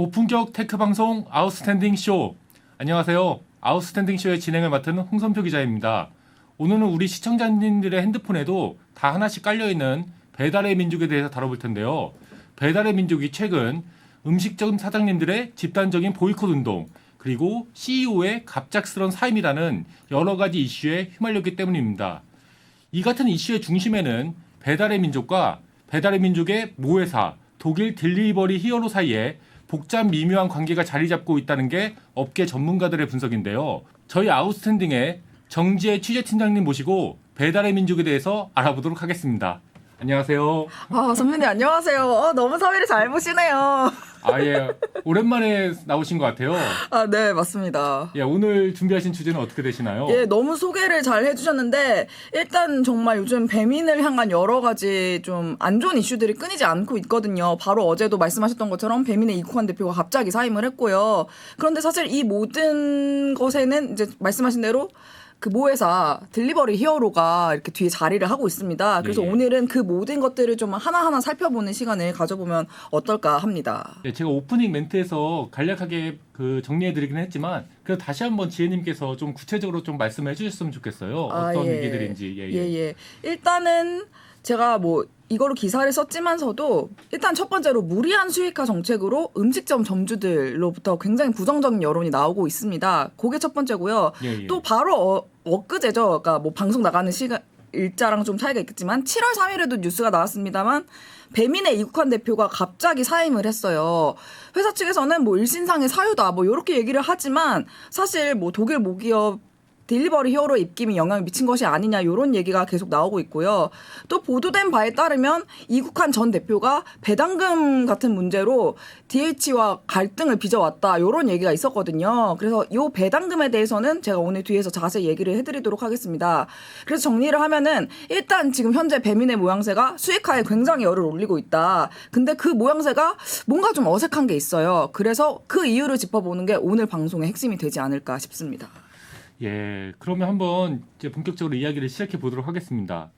고품격 테크 방송 아웃스탠딩 쇼. 안녕하세요. 아웃스탠딩 쇼의 진행을 맡은 홍선표 기자입니다. 오늘은 우리 시청자님들의 핸드폰에도 다 하나씩 깔려 있는 배달의 민족에 대해서 다뤄볼 텐데요. 배달의 민족이 최근 음식점 사장님들의 집단적인 보이콧 운동 그리고 CEO의 갑작스런 사임이라는 여러 가지 이슈에 휘말렸기 때문입니다. 이 같은 이슈의 중심에는 배달의 민족과 배달의 민족의 모회사 독일 딜리버리 히어로 사이에 복잡 미묘한 관계가 자리 잡고 있다는 게 업계 전문가들의 분석인데요. 저희 아웃스탠딩의 정지혜 취재팀장님 모시고 배달의 민족에 대해서 알아보도록 하겠습니다. 안녕하세요. 아, 선배님 안녕하세요. 어, 너무 사회를 잘 보시네요. 아예 오랜만에 나오신 것 같아요. 아, 네, 맞습니다. 예, 오늘 준비하신 주제는 어떻게 되시나요? 예, 너무 소개를 잘 해주셨는데 일단 정말 요즘 배민을 향한 여러 가지 좀 안 좋은 이슈들이 끊이지 않고 있거든요. 바로 어제도 말씀하셨던 것처럼 배민의 이국환 대표가 갑자기 사임을 했고요. 그런데 사실 이 모든 것에는 이제 말씀하신 대로 그 모 회사 딜리버리 히어로가 이렇게 뒤에 자리를 하고 있습니다. 그래서 예, 예. 오늘은 그 모든 것들을 좀 하나하나 살펴보는 시간을 가져보면 어떨까 합니다. 예, 제가 오프닝 멘트에서 간략하게 그 정리해드리긴 했지만 그래도 다시 한번 지혜님께서 좀 구체적으로 좀 말씀해 주셨으면 좋겠어요. 아, 어떤 예. 얘기들인지. 예, 예. 예, 예. 일단은 제가 뭐 이거로 기사를 썼지만서도 일단 첫 번째로 무리한 수익화 정책으로 음식점 점주들로부터 굉장히 부정적인 여론이 나오고 있습니다. 그게 첫 번째고요. 예, 예. 또 바로 어, 엊그제죠. 그러니까 뭐 방송 나가는 시간 일자랑 좀 차이가 있겠지만 7월 3일에도 뉴스가 나왔습니다만 배민의 이국환 대표가 갑자기 사임을 했어요. 회사 측에서는 뭐 일신상의 사유다 뭐 이렇게 얘기를 하지만 사실 뭐 독일 모기업 딜리버리 히어로 입김이 영향을 미친 것이 아니냐 이런 얘기가 계속 나오고 있고요. 또 보도된 바에 따르면 이국환 전 대표가 배당금 같은 문제로 DH와 갈등을 빚어왔다 이런 얘기가 있었거든요. 그래서 이 배당금에 대해서는 제가 오늘 뒤에서 자세히 얘기를 해드리도록 하겠습니다. 그래서 정리를 하면은 일단 지금 현재 배민의 모양새가 수익화에 굉장히 열을 올리고 있다. 근데 그 모양새가 뭔가 좀 어색한 게 있어요. 그래서 그 이유를 짚어보는 게 오늘 방송의 핵심이 되지 않을까 싶습니다. 예, 그러면 한번 이제 본격적으로 이야기를 시작해 보도록 하겠습니다.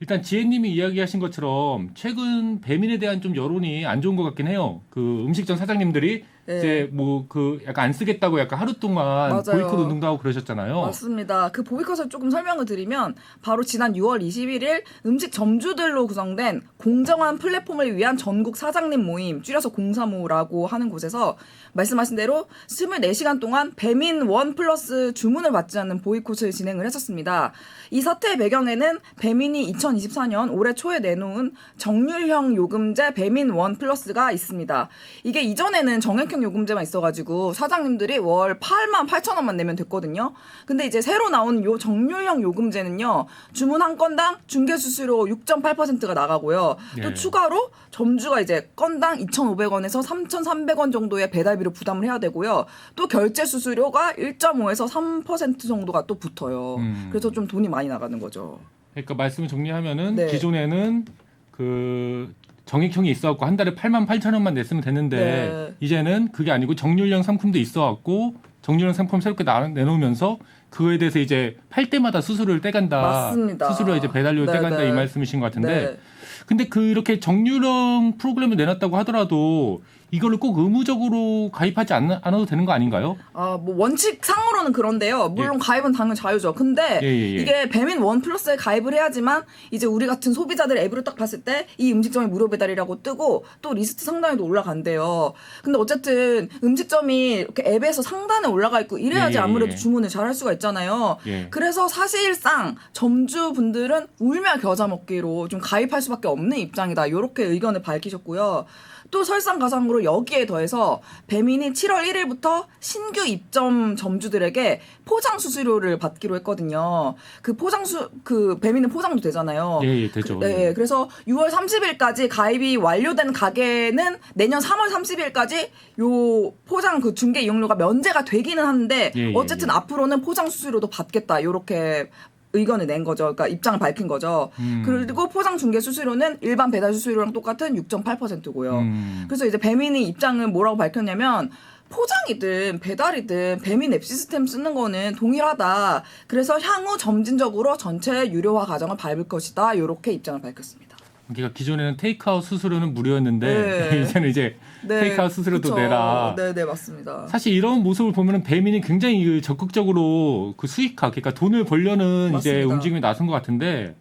일단 지혜님이 이야기하신 것처럼 최근 배민에 대한 좀 여론이 안 좋은 것 같긴 해요. 그 음식점 사장님들이 네. 이제 뭐 그 약간 안 쓰겠다고 약간 하루 동안 맞아요. 보이콧 운동도 하고 그러셨잖아요. 맞습니다. 그 보이콧을 조금 설명을 드리면 바로 지난 6월 21일 음식 점주들로 구성된 공정한 플랫폼을 위한 전국 사장님 모임 줄여서 공사모라고 하는 곳에서 말씀하신 대로 24시간 동안 배민 원 플러스 주문을 받지 않는 보이콧을 진행을 했었습니다. 이 사태의 배경에는 배민이 2024년 올해 초에 내놓은 정률형 요금제 배민 원 플러스가 있습니다. 이게 이전에는 정액 형 요금제만 있어가지고 사장님들이 월 8만 8천 원만 내면 됐거든요. 근데 이제 새로 나온 요 정률형 요금제는요. 주문 한 건당 중개 수수료 6.8%가 나가고요. 또 예. 추가로 점주가 이제 건당 2,500원에서 3,300원 정도의 배달비를 부담을 해야 되고요. 또 결제 수수료가 1.5에서 3% 정도가 또 붙어요. 음. 그래서 좀 돈이 많이 나가는 거죠. 그러니까 말씀을 정리하면은 네. 기존에는 그 정액형이 있어갖고 한 달에 8만 8천 원만 냈으면 됐는데 네. 이제는 그게 아니고 정률형 상품도 있어갖고 정률형 상품 새롭게 나, 내놓으면서 그거에 대해서 이제 팔 때마다 수수료를 떼간다. 맞습니다. 수수료 이제 배달료를 네, 떼간다 네. 이 말씀이신 것 같은데 네. 근데 그렇게 정률형 프로그램을 내놨다고 하더라도 이거를 꼭 의무적으로 가입하지 않, 않아도 되는 거 아닌가요? 아, 뭐 원칙상으로는 그런데요. 물론 가입은 당연 자유죠. 근데 예, 예, 예. 이게 배민 원 플러스에 가입을 해야지만 이제 우리 같은 소비자들 앱으로 딱 봤을 때 이 음식점이 무료 배달이라고 뜨고 또 리스트 상단에도 올라간대요. 근데 어쨌든 음식점이 이렇게 앱에서 상단에 올라가 있고 이래야지 예, 예, 아무래도 예. 주문을 잘 할 수가 있잖아요. 예. 그래서 사실상 점주분들은 울며 겨자 먹기로 좀 가입할 수밖에 없는 입장이다. 이렇게 의견을 밝히셨고요. 또 설상가상으로 여기에 더해서 배민이 7월 1일부터 신규 입점 점주들에게 포장 수수료를 받기로 했거든요. 그 포장 수 그 배민은 포장도 되잖아요. 예, 예, 되죠. 그, 네, 그래서 6월 30일까지 가입이 완료된 가게는 내년 3월 30일까지 요 포장 그 중개 이용료가 면제가 되기는 하는데 예, 예, 어쨌든 예. 앞으로는 포장 수수료도 받겠다. 요렇게 의견을 낸 거죠. 그러니까 입장을 밝힌 거죠. 음. 그리고 포장 중개 수수료는 일반 배달 수수료랑 똑같은 6.8%고요. 음. 그래서 이제 배민이 입장은 뭐라고 밝혔냐면 포장이든 배달이든 배민 앱 시스템 쓰는 거는 동일하다. 그래서 향후 점진적으로 전체 유료화 과정을 밟을 것이다. 이렇게 입장을 밝혔습니다. 그러니까 기존에는 테이크아웃 수수료는 무료였는데 네. 이제는 이제 테이크아웃 수수료도 그쵸. 내라. 네, 네, 맞습니다. 사실 이런 모습을 보면은 배민이 굉장히 그 적극적으로 그 수익화, 그러니까 돈을 벌려는 이제 맞습니다. 움직임이 나선 것 같은데,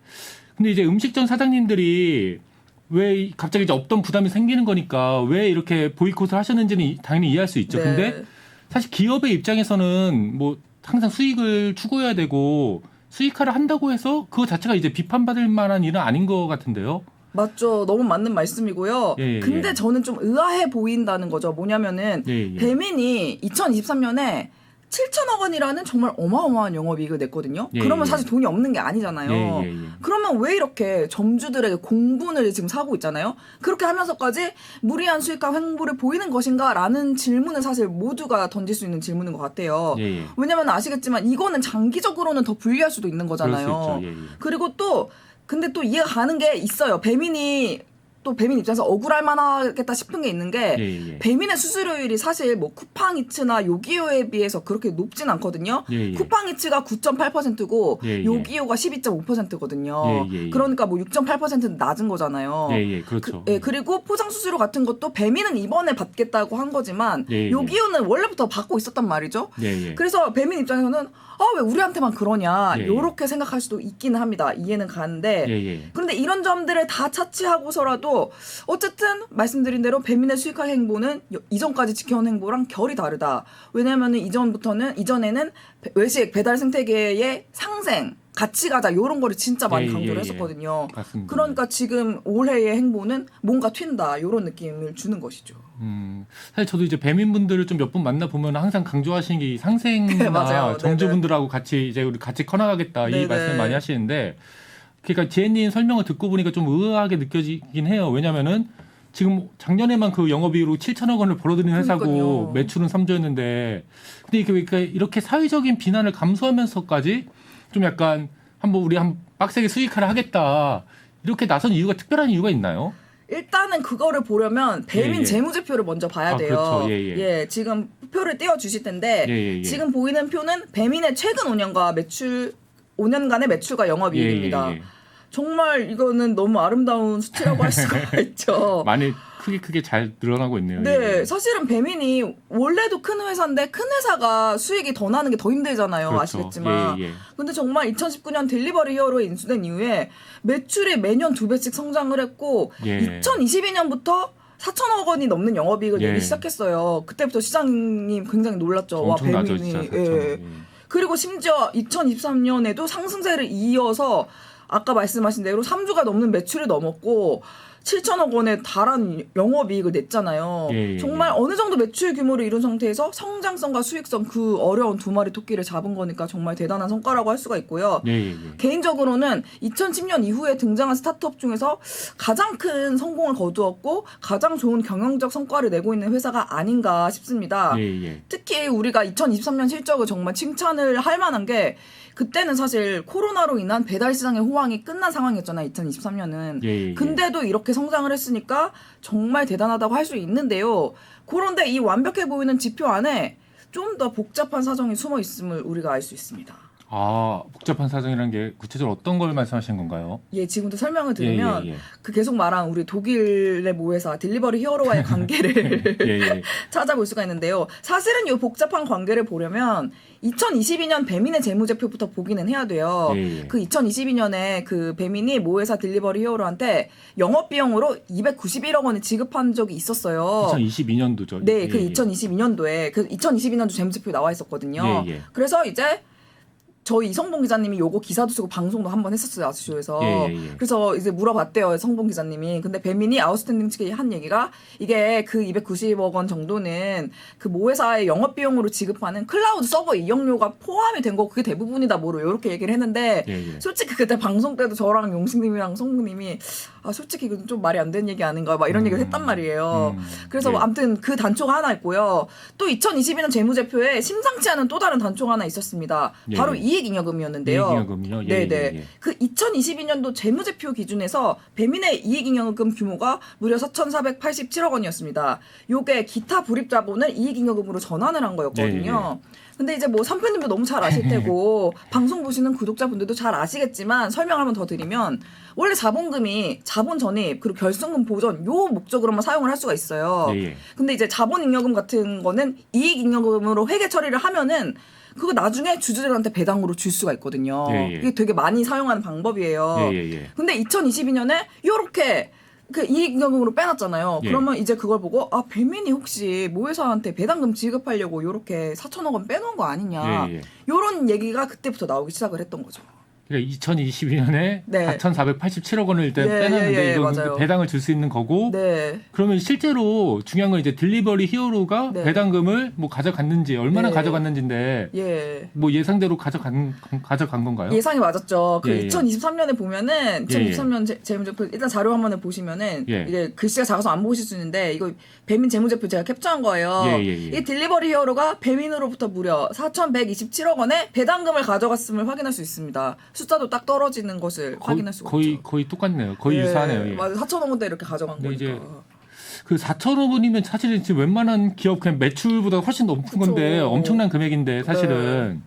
근데 이제 음식점 사장님들이 왜 이- 갑자기 이제 없던 부담이 생기는 거니까 왜 이렇게 보이콧을 하셨는지는 이- 당연히 이해할 수 있죠. 네. 근데 사실 기업의 입장에서는 뭐 항상 수익을 추구해야 되고 수익화를 한다고 해서 그거 자체가 이제 비판받을 만한 일은 아닌 것 같은데요. 맞죠. 너무 맞는 말씀이고요. 예, 예, 근데 예. 저는 좀 의아해 보인다는 거죠. 뭐냐면은 예, 예. 배민이 2023년에 7천억 원이라는 정말 어마어마한 영업이익을 냈거든요. 예, 그러면 예. 사실 돈이 없는 게 아니잖아요. 예, 예, 예. 그러면 왜 이렇게 점주들에게 공분을 지금 사고 있잖아요? 그렇게 하면서까지 무리한 수익화 횡보를 보이는 것인가? 라는 질문은 사실 모두가 던질 수 있는 질문인 것 같아요. 예, 예. 왜냐면 아시겠지만 이거는 장기적으로는 더 불리할 수도 있는 거잖아요. 예, 예. 그리고 또 근데 또 이해가 가는 게 있어요. 배민이 또 배민 입장에서 억울할 만하겠다 싶은 게 있는 게 예, 예. 배민의 수수료율이 사실 뭐 쿠팡이츠나 요기요에 비해서 그렇게 높진 않거든요. 예, 예. 쿠팡이츠가 9.8%고 예, 예. 요기요가 12.5%거든요. 예, 예, 예. 그러니까 뭐 6.8%는 낮은 거잖아요. 예, 예, 그렇죠. 그, 예, 그리고 포장 수수료 같은 것도 배민은 이번에 받겠다고 한 거지만 예, 예. 요기요는 원래부터 받고 있었단 말이죠. 예, 예. 그래서 배민 입장에서는 아 왜 우리한테만 그러냐 예, 예. 요렇게 생각할 수도 있기는 합니다. 이해는 가는데 예, 예. 그런데 이런 점들을 다 차치하고서라도 어쨌든 말씀드린 대로 배민의 수익화 행보는 여- 이전까지 지켜온 행보랑 결이 다르다. 왜냐하면 이전부터는 이전에는 배- 외식 배달 생태계의 상생 같이 가자 요런 거를 진짜 많이 예, 강조를 예, 예. 했었거든요. 맞습니다. 그러니까 지금 올해의 행보는 뭔가 튄다 요런 느낌을 주는 것이죠. 음, 사실 저도 이제 배민분들을 좀 몇 분 만나 보면 항상 강조하시는 게 이 상생이나 네, 맞아요. 점주분들하고 같이 이제 우리 같이 커나가겠다 이 네네. 말씀 많이 하시는데, 그러니까 지혜님 설명을 듣고 보니까 좀 의아하게 느껴지긴 해요. 왜냐면은 지금 작년에만 그 영업이익으로 7천억 원을 벌어들인 회사고 그러니까요. 매출은 3조였는데, 근데 이게 왜 이렇게 사회적인 비난을 감수하면서까지 좀 약간 한번 우리 한 빡세게 수익화를 하겠다 이렇게 나선 이유가 특별한 이유가 있나요? 일단은 그거를 보려면 배민 예, 예. 재무제표를 먼저 봐야 아, 돼요. 그렇죠. 예, 예. 지금 표를 띄워 주실 텐데 예, 예, 예. 지금 보이는 표는 배민의 최근 5년과 매출 5년간의 매출과 영업이익입니다. 예, 예, 예. 정말 이거는 너무 아름다운 수치라고 할 수가 있죠. 많이 크게 크게 잘 늘어나고 있네요. 네, 예. 사실은 배민이 원래도 큰 회사인데 큰 회사가 수익이 더 나는 게 더 힘들잖아요. 그렇죠. 아시겠지만. 예, 예. 근데 정말 2019년 델리버리 히어로에 인수된 이후에 매출이 매년 두 배씩 성장을 했고 예. 2022년부터 4천억 원이 넘는 영업이익을 예. 내기 시작했어요. 그때부터 시장님 굉장히 놀랐죠. 와, 엄청나죠, 배민이. 진짜. 예. 예. 그리고 심지어 2023년에도 상승세를 이어서 아까 말씀하신 대로 3주가 넘는 매출을 넘었고 7천억 원에 달한 영업이익을 냈잖아요. 예, 예, 정말 예. 어느 정도 매출 규모를 이룬 상태에서 성장성과 수익성 그 어려운 두 마리 토끼를 잡은 거니까 정말 대단한 성과라고 할 수가 있고요. 예, 예, 예. 개인적으로는 2010년 이후에 등장한 스타트업 중에서 가장 큰 성공을 거두었고 가장 좋은 경영적 성과를 내고 있는 회사가 아닌가 싶습니다. 예, 예. 특히 우리가 2023년 실적을 정말 칭찬을 할 만한 게 그때는 사실 코로나로 인한 배달 시장의 호황이 끝난 상황이었잖아요. 2023년은. 예, 예. 근데도 이렇게 성장을 했으니까 정말 대단하다고 할 수 있는데요. 그런데 이 완벽해 보이는 지표 안에 좀 더 복잡한 사정이 숨어 있음을 우리가 알 수 있습니다. 아, 복잡한 사정이라는 게 구체적으로 어떤 걸 말씀하시는 건가요? 예, 지금부터 설명을 드리면 예, 예, 예. 그 계속 말한 우리 독일의 모 회사 딜리버리 히어로와의 관계를 예, 예. 찾아볼 수가 있는데요. 사실은 이 복잡한 관계를 보려면 2022년 배민의 재무제표부터 보기는 해야 돼요. 예, 예. 그 2022년에 그 배민이 모회사 딜리버리 히어로한테 영업 비용으로 291억 원을 지급한 적이 있었어요. 2022년도죠. 네, 그 2022년도에 그 2022년도 재무제표 나와 있었거든요. 예, 예. 그래서 이제 저희 이성봉 기자님이 요거 기사도 쓰고 방송도 한 번 했었어요 아스쇼에서 예, 예, 예. 그래서 이제 물어봤대요 성봉 기자님이 근데 배민이 아웃스탠딩 측에 한 얘기가 이게 그 290억 원 정도는 그 모회사의 영업 비용으로 지급하는 클라우드 서버 이용료가 포함이 된 거 그게 대부분이다 뭐로 이렇게 얘기를 했는데 예, 예. 솔직히 그때 방송 때도 저랑 용식님이랑 성봉님이 아 솔직히 이건 좀 말이 안 되는 얘기 아닌가 막 이런 음. 얘기를 했단 말이에요 음. 그래서 예. 아무튼 그 단초가 하나 있고요. 또 2022년 재무제표에 심상치 않은 또 다른 단초가 하나 있었습니다. 예. 바로 이 이익잉여금이었는데요. 이익잉여금이요? 예, 네네. 예, 예. 그 2022년도 재무제표 기준에서 배민의 이익잉여금 규모가 무려 4,487억 원이었습니다. 요게 기타 불입 자본을 이익잉여금으로 전환을 한 거였거든요. 예, 근데 이제 뭐 선배님도 너무 잘 아실 테고 방송 보시는 구독자분들도 잘 아시겠지만 설명 한번 더 드리면 원래 자본금이 자본 전입 그리고 결승금 보전 요 목적으로만 사용을 할 수가 있어요. 예, 예. 근데 이제 자본 잉여금 같은 거는 이익 잉여금으로 회계 처리를 하면은 그거 나중에 주주들한테 배당으로 줄 수가 있거든요. 예, 예. 이게 되게 많이 사용하는 방법이에요. 예, 예, 예. 근데 2022년에 요렇게 그 이익잉여금으로 빼놨잖아요. 예. 그러면 이제 그걸 보고 아 배민이 혹시 모회사한테 배당금 지급하려고 요렇게 4천억 원 빼놓은 거 아니냐. 예, 예. 요런 얘기가 그때부터 나오기 시작을 했던 거죠. 그러니까 2022년에 네. 4,487억 원을 일단 예, 빼놨는데 예, 예, 이거 맞아요. 배당을 줄 수 있는 거고 네. 그러면 실제로 중요한 건 이제 딜리버리 히어로가 네. 배당금을 뭐 가져갔는지 얼마나 네. 가져갔는지인데 예. 뭐 예상대로 가져간 가져간 건가요? 예상이 맞았죠. 그 예, 예. 2023년에 보면은 예, 예. 2023년 재- 재무제표 일단 자료 한번에 보시면은 예. 이게 글씨가 작아서 안 보실 수 있는데 이거 배민 재무제표 제가 캡처한 거예요. 예, 예, 예. 이 딜리버리 히어로가 배민으로부터 무려 4,127억 원의 배당금을 가져갔음을 확인할 수 있습니다. 숫자도 딱 떨어지는 것을 거의 확인할 수가 거의 있죠. 거의 똑같네요. 거의 예, 유사하네요. 예. 맞아, 4천억 원대 이렇게 가져간 거니까. 이제 그 4천억 원이면 사실은 지금 웬만한 기업 그냥 매출보다 훨씬 높은 그쵸. 건데 엄청난 금액인데 사실은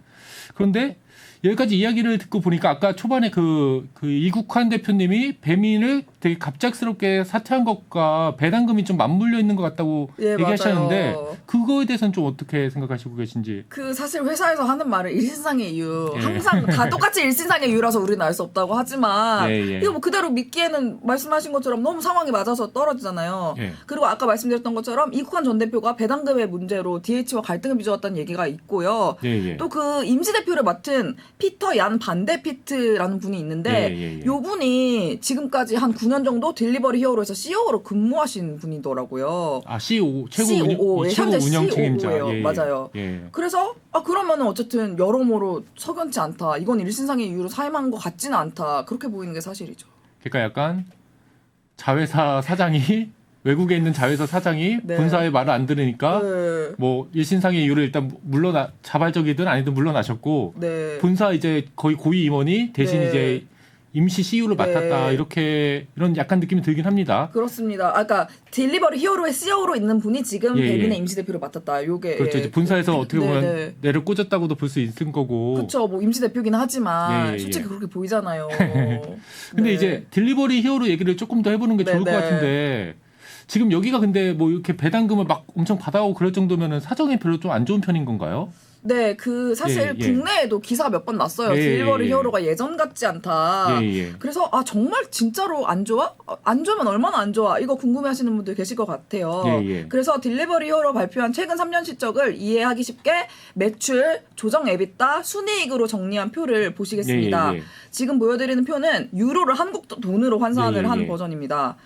그런데 여기까지 이야기를 듣고 보니까 아까 초반에 그, 그 이국환 대표님이 배민을 되게 갑작스럽게 사퇴한 것과 배당금이 좀 맞물려 있는 것 같다고 예, 얘기하셨는데 맞아요. 그거에 대해서는 좀 어떻게 생각하시고 계신지 그 사실 회사에서 하는 말은 일신상의 이유 예. 항상 다 똑같이 일신상의 이유라서 우리는 알 수 없다고 하지만 예, 예. 이거 뭐 그대로 믿기에는 말씀하신 것처럼 너무 상황이 맞아서 떨어지잖아요. 예. 그리고 아까 말씀드렸던 것처럼 이국환 전 대표가 배당금의 문제로 DH와 갈등을 빚어왔다는 얘기가 있고요. 예, 예. 또그 임시 대표를 맡은 피터 얀 반데피트라는 분이 있는데 예, 예, 예. 요 분이 지금까지 한 9년 정도 딜리버리 히어로에서 CEO로 근무하신 분이더라고요. 아 CEO 최고 COO, 운영, 예, 최고 현재 운영 책임자 COO 예요. 맞아요. 예. 그래서 아 그러면은 어쨌든 여러모로 석연치 않다. 이건 일신상의 이유로 사임한 것 같지는 않다. 그렇게 보이는 게 사실이죠. 그러니까 약간 자회사 사장이 외국에 있는 자회사 사장이 네. 본사의 말을 안 들으니까 네. 뭐 일신상의 이유를 일단 물러나 자발적이든 아니든 물러나셨고 네. 본사 이제 거의 고위 임원이 대신 네. 이제 임시 CEO를 네. 맡았다 이렇게 이런 약간 느낌이 들긴 합니다. 그렇습니다. 아까 딜리버리 히어로의 CEO로 있는 분이 지금 예, 예. 배민의 임시 대표를 맡았다. 요게 그렇죠. 예. 이제 본사에서 어떻게 보면 네, 네. 내를 꽂았다고도 볼 수 있을 거고. 그렇죠. 뭐 임시 대표긴 하지만 예, 예, 솔직히 예. 그렇게 보이잖아요. 근데 네. 이제 딜리버리 히어로 얘기를 조금 더 해보는 게 네, 좋을 것 네. 같은데 지금 여기가 근데 뭐 이렇게 배당금을 막 엄청 받아오고 그럴 정도면은 사정이 별로 좀 안 좋은 편인 건가요? 네, 그 사실 예, 예. 국내에도 기사가 몇번 났어요. 예, 딜리버리 예, 예. 히어로가 예전 같지 않다. 예, 예. 그래서 아 정말 진짜로 안 좋아? 어, 안 좋으면 얼마나 안 좋아? 이거 궁금해하시는 분들 계실 것 같아요. 예, 예. 그래서 딜리버리 히어로 발표한 최근 3년 실적을 이해하기 쉽게 매출, 조정 에비타, 순이익으로 정리한 표를 보시겠습니다. 예, 예, 예. 지금 보여드리는 표는 유로를 한국 돈으로 환산을 예, 예, 한 예. 버전입니다.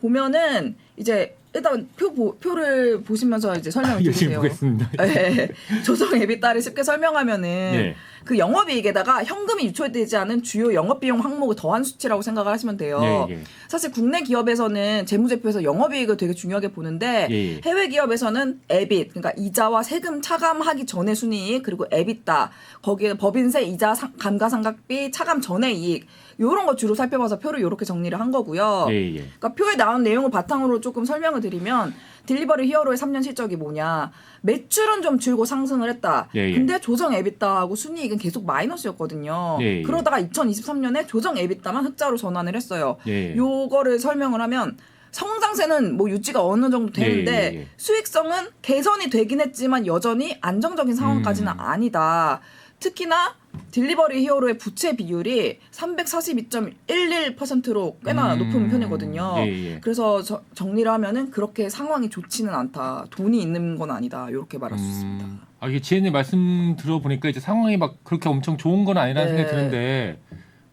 보면은 이제 일단 표 보, 표를 보시면서 이제 설명을 열심히 드리세요. 보겠습니다. 네. 조정 에비타를 쉽게 설명하면은 예. 그 영업이익에다가 현금이 유출되지 않은 주요 영업비용 항목을 더한 수치라고 생각을 하시면 돼요. 예, 예. 사실 국내 기업에서는 재무제표에서 영업이익을 되게 중요하게 보는데 예, 예. 해외 기업에서는 에빗 그러니까 이자와 세금 차감하기 전의 순이익 그리고 에비타 거기에 법인세 이자 상- 감가상각비 차감 전의 이익 요런 거 주로 살펴봐서 표를 이렇게 정리를 한 거고요. 예, 예. 그러니까 표에 나온 내용을 바탕으로 조금 설명을 드리면 딜리버리 히어로의 3년 실적이 뭐냐. 매출은 좀 줄고 상승을 했다. 예, 예. 근데 조정 에비타하고 순이익은 계속 마이너스였거든요. 예, 예. 그러다가 2023년에 조정 에비타만 흑자로 전환을 했어요. 예, 예. 요거를 설명을 하면 성장세는 뭐 유지가 어느 정도 되는데 예, 예, 예. 수익성은 개선이 되긴 했지만 여전히 안정적인 상황까지는 음. 아니다. 특히나 딜리버리 히어로의 부채 비율이 342.11%로 꽤나 음. 높은 편이거든요. 예, 예. 그래서 저- 정리를 하면은 그렇게 상황이 좋지는 않다. 돈이 있는 건 아니다. 이렇게 말할 수 있습니다. 음, 아 이게 지혜님 말씀 들어보니까 이제 상황이 막 그렇게 엄청 좋은 건 아니라는 네. 생각이 드는데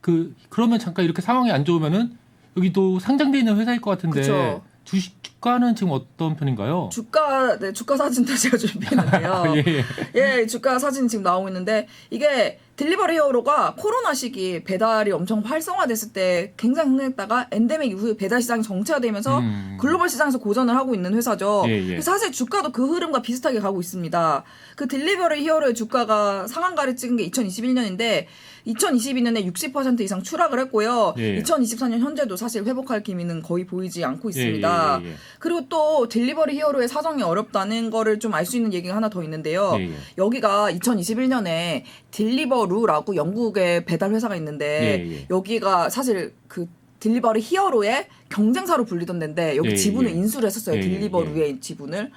그 그러면 잠깐 이렇게 상황이 안 좋으면은 여기 또 상장돼 있는 회사일 것 같은데 그쵸. 주식 주가는 지금 어떤 편인가요? 주가 네, 주가 사진도 제가 준비했는데요. 예, 예. 예, 주가 사진 지금 나오고 있는데 이게 딜리버리 히어로가 코로나 시기 배달이 엄청 활성화됐을 때 굉장히 흥했다가 엔데믹 이후에 배달 시장이 정체화되면서 음. 글로벌 시장에서 고전을 하고 있는 회사죠. 예, 예. 사실 주가도 그 흐름과 비슷하게 가고 있습니다. 그 딜리버리 히어로의 주가가 상한가를 찍은 게 2021년인데 2022년에 60% 이상 추락을 했고요. 예. 2024년 현재도 사실 회복할 기미는 거의 보이지 않고 있습니다. 예, 예, 예, 예. 그리고 또 딜리버리 히어로의 사정이 어렵다는 거를 좀 알 수 있는 얘기가 하나 더 있는데요. 예, 예. 여기가 2021년에 딜리버루라고 영국의 배달 회사가 있는데 예, 예. 여기가 사실 그 딜리버리 히어로의 경쟁사로 불리던 데인데 여기 예, 지분을 예. 인수를 했었어요. 예, 예, 딜리버루의 지분을.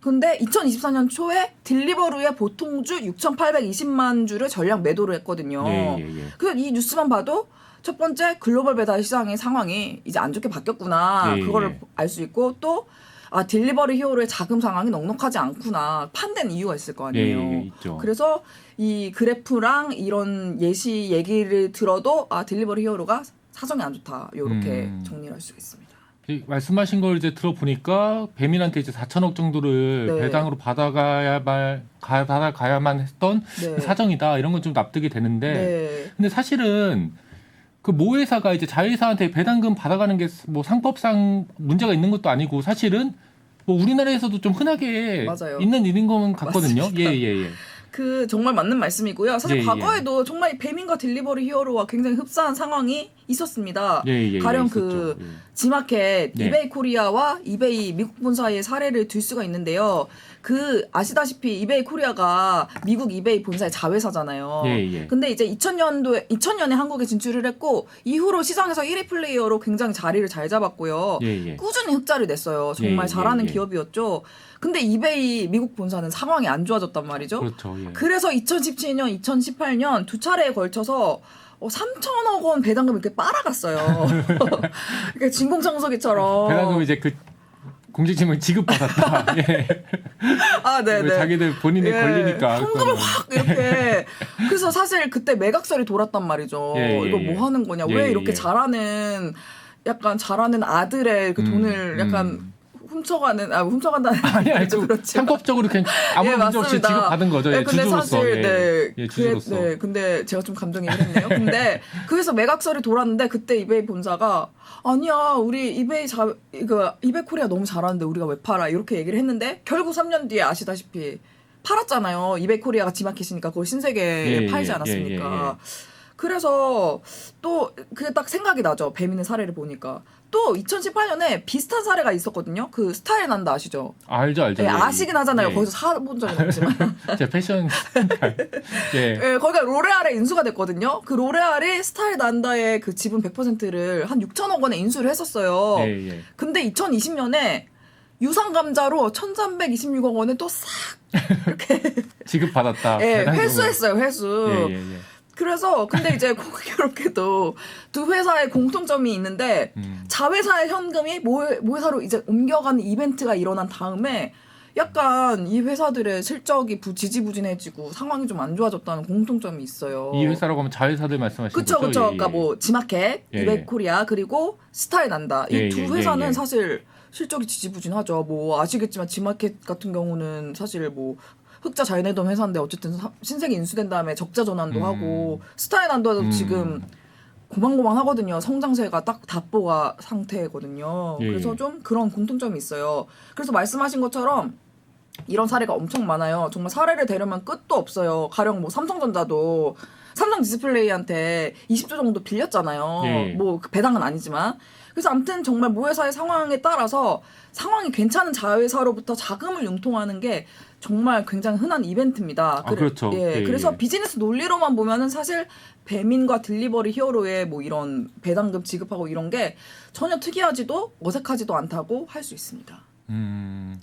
근데 2024년 초에 딜리버루의 보통주 6,820만 주를 전량 매도를 했거든요. 예, 예, 예. 그래서 이 뉴스만 봐도 첫 번째 글로벌 배달 시장의 상황이 이제 안 좋게 바뀌었구나 예, 그거를 예. 알수 있고 또 아 딜리버리 히어로의 자금 상황이 넉넉하지 않구나 판된 이유가 있을 거 예, 아니에요. 예, 예, 있죠. 그래서 이 그래프랑 이런 예시 얘기를 들어도 아 딜리버리 히어로가 사정이 안 좋다 이렇게 음. 정리를 할수 있습니다. 이 말씀하신 걸 이제 들어보니까 배민한테 이제 4천억 정도를 네. 배당으로 받아가야만 가, 받아가야만 했던 네. 사정이다 이런 건 좀 납득이 되는데 네. 근데 사실은 그 모 회사가 이제 자회사한테 배당금 받아가는 게 뭐 상법상 문제가 있는 것도 아니고 사실은 뭐 우리나라에서도 좀 흔하게 맞아요. 있는 일인 것 같거든요. 예예 예. 그 정말 맞는 말씀이고요. 사실 예, 예. 과거에도 정말 배민과 딜리버리 히어로와 굉장히 흡사한 상황이 있었습니다. 예, 예, 예, 가령 있었죠. 그 예. 지마켓 네. 이베이 코리아와 이베이 미국 본사의 사례를 들 수가 있는데요. 그 아시다시피 이베이 코리아가 미국 이베이 본사의 자회사잖아요. 예, 예. 근데 이제 2000년도에 2000년에 한국에 진출을 했고 이후로 시장에서 1위 플레이어로 굉장히 자리를 잘 잡았고요. 예, 예. 꾸준히 흑자를 냈어요. 정말 예, 잘하는 예, 예. 기업이었죠. 근데 이베이 미국 본사는 상황이 안 좋아졌단 말이죠. 그렇죠. 예. 그래서 2017년, 2018년 두 차례에 걸쳐서 어, 3천억 원 배당금을 이렇게 빨아갔어요. 이렇게 진공청소기처럼. 배당금 이제 그 공직지명 지급받았다. 예. 아, 네, 왜 네. 자기들 본인이 예, 걸리니까. 현금을. 확 이렇게. 그래서 사실 그때 매각설이 돌았단 말이죠. 예, 예, 이거 예. 뭐 하는 거냐. 예, 왜 예, 이렇게 예. 잘하는 약간 잘하는 아들의 그 음, 돈을 약간 음. 훔쳐가는 아 훔쳐간다는 아니 아니 좀그 그렇지만. 상법적으로 그냥 아무 예, 문제 없이 맞습니다. 지급받은 거죠. 예, 네, 근데 주주로서. 사실 예, 네, 예, 그래, 주주로서. 네, 근데 제가 좀 감정이입을 했네요. 근데 그래서 매각설이 돌았는데 그때 이베이 본사가 아니야 우리 이베이 자 이거 이베이 코리아 너무 잘하는데 우리가 왜 팔아 이렇게 얘기를 했는데 결국 3년 뒤에 아시다시피 팔았잖아요. 이베이 코리아가 지마켓이니까 그걸 신세계에 예, 팔지 예, 않았습니까? 예, 예, 예. 그래서 또 그게 딱 생각이 나죠. 배민의 사례를 보니까. 또 2018년에 비슷한 사례가 있었거든요. 그 스타일 난다 아시죠? 알죠 알죠. 예, 예, 아시긴 하잖아요. 예. 거기서 사본 적은 없지만. 제 패션 예. 예, 거기가 로레알에 인수가 됐거든요. 그 로레알이 스타일 난다의 그 지분 100%를 한 6천억 원에 인수를 했었어요. 예, 예. 근데 2020년에 유상 감자로 1,326억 원을 또 싹 이렇게 지급 받았다. 예, 회수했어요. 회수. 예, 예, 예. 그래서 근데 이제 공교롭게도 두 회사의 공통점이 있는데 음. 자회사의 현금이 모, 모회사로 이제 옮겨가는 이벤트가 일어난 다음에 약간 이 회사들의 실적이 부, 지지부진해지고 상황이 좀 안 좋아졌다는 공통점이 있어요. 이 회사라고 하면 자회사들 말씀하시는 그쵸 거죠? 그쵸. 예, 그러니까 예. 뭐 지마켓, 예, 이베코리아 그리고 스타일 난다. 이 예, 두 예, 예, 회사는 예. 사실 실적이 지지부진하죠. 뭐 아시겠지만 지마켓 같은 경우는 사실 뭐 흑자 잘 내던 회사인데 어쨌든 사- 신세계 인수된 다음에 적자 전환도 음. 하고 스타일 난다도 음. 지금 고만고만 하거든요. 성장세가 딱 답보가 상태거든요. 예, 그래서 예. 좀 그런 공통점이 있어요. 그래서 말씀하신 것처럼 이런 사례가 엄청 많아요. 정말 사례를 대려면 끝도 없어요. 가령 뭐 삼성전자도 삼성 디스플레이한테 20조 정도 빌렸잖아요. 예. 뭐그 배당은 아니지만. 그래서 아무튼 정말 모회사의 상황에 따라서 상황이 괜찮은 자회사로부터 자금을 융통하는 게 정말 굉장히 흔한 이벤트입니다. 아, 그렇죠. 예, 예, 그래서 예. 비즈니스 논리로만 보면은 사실 배민과 딜리버리 히어로의 뭐 이런 배당금 지급하고 이런 게 전혀 특이하지도 어색하지도 않다고 할 수 있습니다. 음.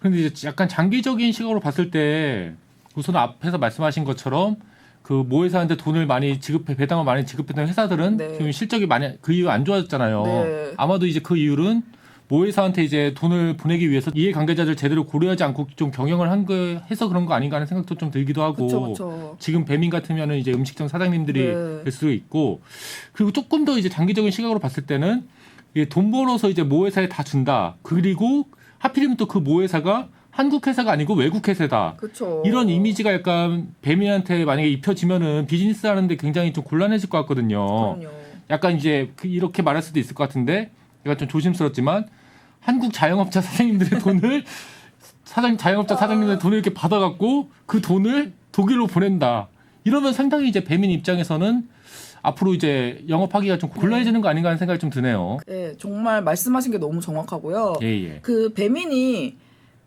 근데 이제 약간 장기적인 시각으로 봤을 때 우선 앞에서 말씀하신 것처럼 그 모회사한테 돈을 많이 지급해 배당을 많이 지급했던 회사들은 네. 지금 실적이 많이 그 이후 안 좋아졌잖아요. 네. 아마도 이제 그 이유는 모회사한테 이제 돈을 보내기 위해서 이해 관계자들 제대로 고려하지 않고 좀 경영을 한 거 해서 그런 거 아닌가 하는 생각도 좀 들기도 하고 그렇죠, 그렇죠. 지금 배민 같으면은 이제 음식점 사장님들이 네. 될 수도 있고 그리고 조금 더 이제 장기적인 시각으로 봤을 때는 이게 돈 벌어서 이제 모회사에 다 준다. 그리고 하필이면 또 그 모회사가 한국 회사가 아니고 외국 회사다. 그렇죠. 이런 이미지가 약간 배민한테 만약에 입혀지면은 비즈니스 하는데 굉장히 좀 곤란해질 것 같거든요. 그럼요. 약간 이제 그 이렇게 말할 수도 있을 것 같은데 약간 좀 조심스럽지만 한국 자영업자 사장님들의 돈을 사장 자영업자 사장님들의 돈을 이렇게 받아갖고 그 돈을 독일로 보낸다. 이러면 상당히 이제 배민 입장에서는 앞으로 이제 영업하기가 좀 곤란해지는 거 아닌가 하는 생각이 좀 드네요. 네, 정말 말씀하신 게 너무 정확하고요. 예, 예. 그 배민이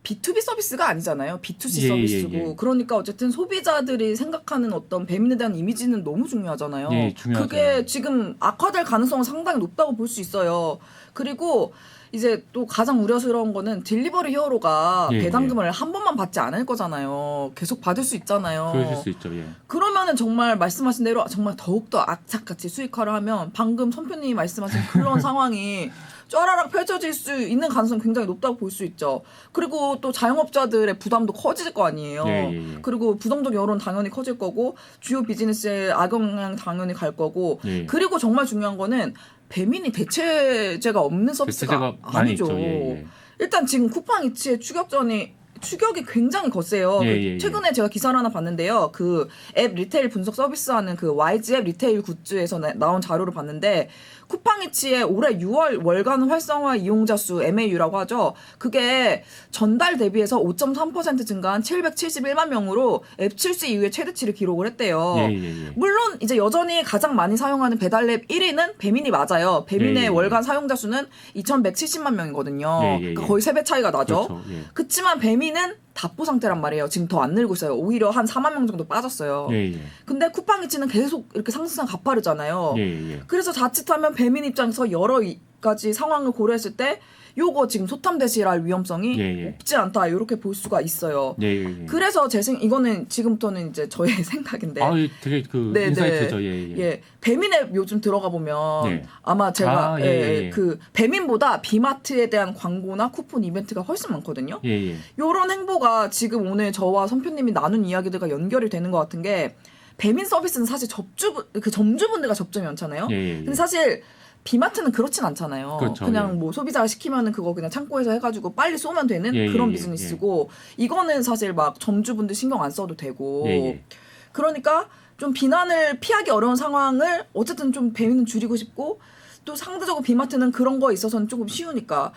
B2B 서비스가 아니잖아요. B2C 예, 서비스고. 예, 예. 그러니까 어쨌든 소비자들이 생각하는 어떤 배민에 대한 이미지는 너무 중요하잖아요. 예, 중요하죠. 그게 지금 악화될 가능성은 상당히 높다고 볼 수 있어요. 그리고 이제 또 가장 우려스러운 거는 딜리버리 히어로가 예, 배당금을 한 번만 받지 않을 거잖아요. 계속 받을 수 있잖아요. 그러실 수 있죠. 예. 그러면은 정말 말씀하신 대로 정말 더욱더 악착같이 수익화를 하면 방금 선표님이 말씀하신 그런 상황이 쫘라락 펼쳐질 수 있는 가능성이 굉장히 높다고 볼 수 있죠. 그리고 또 자영업자들의 부담도 커질 거 아니에요. 예, 예, 예. 그리고 부정적 여론 당연히 커질 거고 주요 비즈니스에 악영향 당연히 갈 거고 예. 그리고 정말 중요한 거는 배민이 대체제가 없는 서비스가 대체제가 많이 아니죠. 있죠. 예, 예. 일단 지금 쿠팡 이츠의 추격전이 추격이 굉장히 거세요. 예, 그 예, 예. 최근에 제가 기사를 하나 봤는데요. 그 앱 리테일 분석 서비스하는 그 YG 앱 리테일 굿즈에서 나, 나온 자료를 봤는데 쿠팡이츠의 올해 6월 월간 활성화 이용자 수 MAU라고 하죠. 그게 전달 대비해서 5.3% 증가한 771만 명으로 앱 출시 이후에 최대치를 기록을 했대요. 예, 예, 예. 물론 이제 여전히 가장 많이 사용하는 배달 앱 1위는 배민이 맞아요. 배민의 예, 예, 예. 월간 사용자 수는 2,170만 명이거든요. 예, 예, 그러니까 예. 거의 세배 차이가 나죠. 그렇죠. 예. 그치만 배민 은 답보 상태란 말이에요. 지금 더 안 늘고 있어요. 오히려 한 4만 명 정도 빠졌어요. 예, 예. 근데 쿠팡이츠는 계속 이렇게 상승상 가파르잖아요. 예, 예, 예. 그래서 자칫하면 배민 입장에서 여러 이- 가지 상황을 고려했을 때 요거 지금 소탐대실할 위험성이 예, 예. 없지 않다 이렇게 볼 수가 있어요. 예, 예, 예. 그래서 제 생, 이거는 지금부터는 이제 저의 생각인데. 아, 예, 되게 그 네, 인사이트죠. 예, 예. 예, 배민앱 요즘 들어가 보면 예. 아마 제가 아, 예, 예, 예, 예. 그 배민보다 비마트에 대한 광고나 쿠폰 이벤트가 훨씬 많거든요. 예, 예. 요런 행보가 지금 오늘 저와 선표님이 나눈 이야기들과 연결이 되는 것 같은 게 배민 서비스는 사실 접주 그 점주분들과 접점이 많잖아요. 예, 예, 예. 근데 사실 비마트는 그렇진 않잖아요. 그렇죠, 냥 예. 뭐 소비자가 시키면은 그거 그냥 창고에서 해가지고 빨리 쏘면 되는 예, 그런 예, 예, 비즈니스고 이거는 사실 막 점주분들 신경 안 써도 되고 예, 예. 그러니까 좀 비난을 피하기 어려운 상황을 어쨌든 좀 배민은 줄이고 싶고 또 상대적으로 비마트는 그런 거에 있어서는 조금 쉬우니까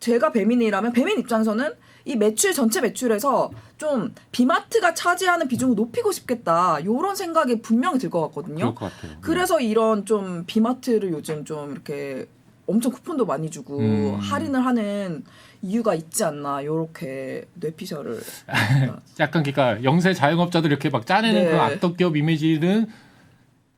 제가 배민이라면 배민 입장에서는 이 매출 전체 매출에서 좀 비마트가 차지하는 비중을 높이고 싶겠다 요런 생각이 분명히 들 것 같거든요. 그럴 것 같아요. 그래서 이런 좀 비마트를 요즘 좀 이렇게 엄청 쿠폰도 많이 주고 음. 할인을 하는 이유가 있지 않나 요렇게 뇌피셜을 약간 그러니까 영세 자영업자들 이렇게 막 짜내는 네. 그런 악덕 기업 이미지는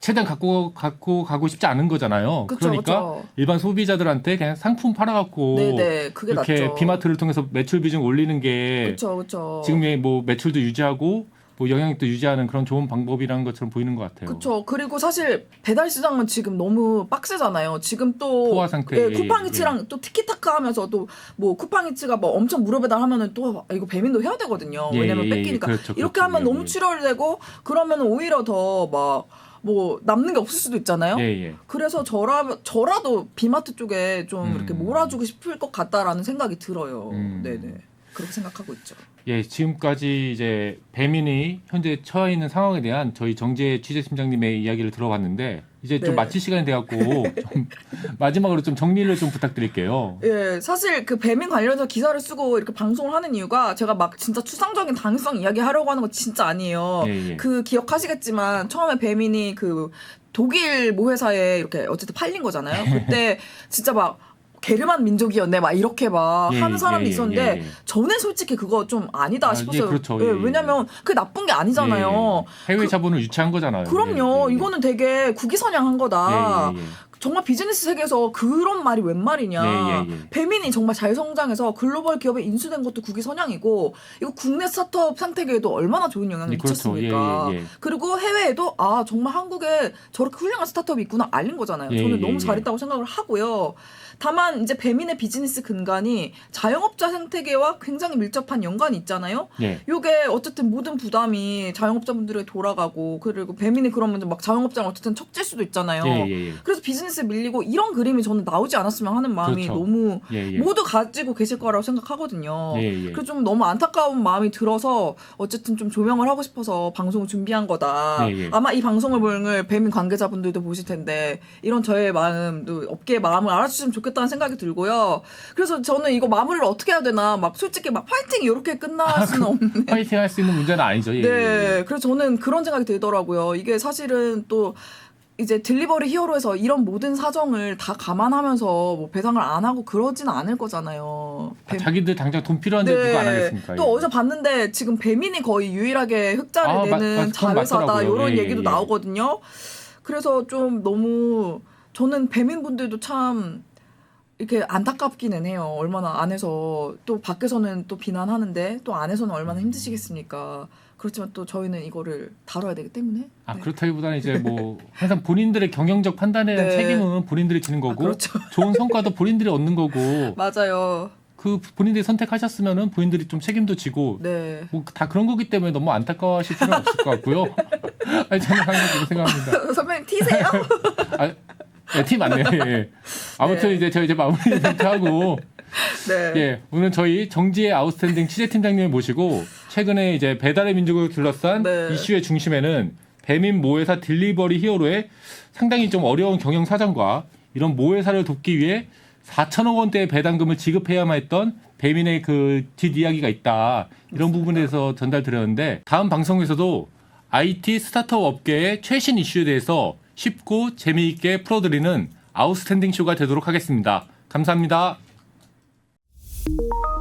최대한 갖고 갖고 가고 싶지 않은 거잖아요. 그쵸, 그러니까 그쵸. 일반 소비자들한테 그냥 상품 팔아갖고 네네 그게 이렇게 낫죠. 비마트를 통해서 매출 비중 올리는 게 그렇죠 그렇죠. 지금의 뭐 매출도 유지하고 뭐 영향력도 유지하는 그런 좋은 방법이라는 것처럼 보이는 것 같아요. 그렇죠. 그리고 사실 배달 시장은 지금 너무 빡세잖아요. 지금 또 포화 상태, 예, 예, 쿠팡이츠랑 또 티키타카 하면서 또 뭐 쿠팡이츠가 뭐 엄청 무료 배달하면은 또 이거 배민도 해야 되거든요. 예, 왜냐면 예, 예, 뺏기니까 그렇죠, 이렇게 그렇죠. 하면 예, 너무 예. 출혈되고 그러면 오히려 더막 뭐 남는 게 없을 수도 있잖아요. 예, 예. 그래서 저라 저라도 비마트 쪽에 좀 음. 이렇게 몰아주고 싶을 것 같다라는 생각이 들어요. 음. 네네 그렇게 생각하고 있죠. 예, 지금까지 이제 배민이 현재 처해 있는 상황에 대한 저희 정재 취재팀장님의 이야기를 들어봤는데 이제 좀 네. 마칠 시간이 돼갖고 좀 마지막으로 좀 정리를 좀 부탁드릴게요. 예, 사실 그 배민 관련해서 기사를 쓰고 이렇게 방송을 하는 이유가 제가 막 진짜 추상적인 당위성 이야기 하려고 하는 거 진짜 아니에요. 예, 예. 그 기억하시겠지만 처음에 배민이 그 독일 모회사에 이렇게 어쨌든 팔린 거잖아요. 그때 진짜 막 게르만 민족이었네 막 이렇게 막 예, 하는 사람이 예, 예, 있었는데 예, 예. 저는 솔직히 그거 좀 아니다 아, 예, 싶었어요. 그렇죠. 예, 예, 예. 왜냐면 그게 나쁜 게 아니잖아요. 예, 예. 해외 자본을 유치한 거잖아요. 그럼요. 예, 예, 예. 이거는 되게 국위선양한 거다. 예, 예, 예. 정말 비즈니스 세계에서 그런 말이 웬 말이냐. 예, 예, 예. 배민이 정말 잘 성장해서 글로벌 기업에 인수된 것도 국위 선양이고 이거 국내 스타트업 상태계에도 얼마나 좋은 영향을 예, 그렇죠. 미쳤습니까. 예, 예, 예. 그리고 해외에도 아 정말 한국에 저렇게 훌륭한 스타트업이 있구나 알린 거잖아요. 예, 저는 예, 너무 예. 잘했다고 생각을 하고요. 다만 이제 배민의 비즈니스 근간이 자영업자 생태계와 굉장히 밀접한 연관이 있잖아요. 예. 요게 어쨌든 모든 부담이 자영업자분들에게 돌아가고 그리고 배민이 그러면 막 자영업자는 어쨌든 척질 수도 있잖아요. 예, 예, 예. 그래서 비즈니스 SNS 밀리고 이런 그림이 저는 나오지 않았으면 하는 마음이 그렇죠. 너무 예, 예. 모두 가지고 계실 거라고 생각하거든요. 예, 예. 그래서 좀 너무 안타까운 마음이 들어서 어쨌든 좀 조명을 하고 싶어서 방송을 준비한 거다. 예, 예. 아마 이 방송을 보는 배민 관계자분들도 보실 텐데 이런 저의 마음도 업계의 마음을 알아주시면 좋겠다는 생각이 들고요. 그래서 저는 이거 마무리를 어떻게 해야 되나 막 솔직히 막 파이팅 이렇게 끝날 수는 없는. 파이팅 할 수 있는 문제는 아니죠. 예, 예, 네, 예. 그래서 저는 그런 생각이 들더라고요. 이게 사실은 또 이제 딜리버리 히어로에서 이런 모든 사정을 다 감안하면서 뭐 배상을 안 하고 그러지는 않을 거잖아요. 아, 자기들 당장 돈 필요한데 누가 안 하겠습니까? 네. 또 예. 어디서 봤는데 지금 배민이 거의 유일하게 흑자를 아, 마- 내는 마- 그건 자회사다 맞더라고요. 이런 예, 얘기도 예. 나오거든요. 그래서 좀 너무 저는 배민 분들도 참 이렇게 안타깝기는 해요. 얼마나 안에서 또 밖에서는 또 비난하는데 또 안에서는 얼마나 힘드시겠습니까. 그렇지만 또 저희는 이거를 다뤄야 되기 때문에. 아 네. 그렇다기보다는 이제 뭐 항상 본인들의 경영적 판단에 대한 네. 책임은 본인들이 지는 아, 거고 그렇죠. 좋은 성과도 본인들이 얻는 거고 맞아요. 그 본인들이 선택하셨으면은 본인들이 좀 책임도 지고 네. 뭐 다 그런 거기 때문에 너무 안타까워하실 필요는 없을 것 같고요. 아니 저는 항상 그렇게 생각합니다. 선배님 티세요? 아, 네, 팀 맞네요. 예, 예. 아무튼 네. 이제 저희 이제 마무리 이렇게 하고 네. 예 오늘 저희 정지의 아웃스탠딩 취재 팀장님을 모시고 최근에 이제 배달의 민족을 둘러싼 네. 이슈의 중심에는 배민 모회사 딜리버리 히어로의 상당히 좀 어려운 경영 사정과 이런 모회사를 돕기 위해 4천억 원대의 배당금을 지급해야만 했던 배민의 그 뒷이야기가 있다. 이런 부분에 대해서 전달드렸는데 다음 방송에서도 IT 스타트업 업계의 최신 이슈에 대해서 쉽고 재미있게 풀어드리는 아웃스탠딩 쇼가 되도록 하겠습니다. 감사합니다. you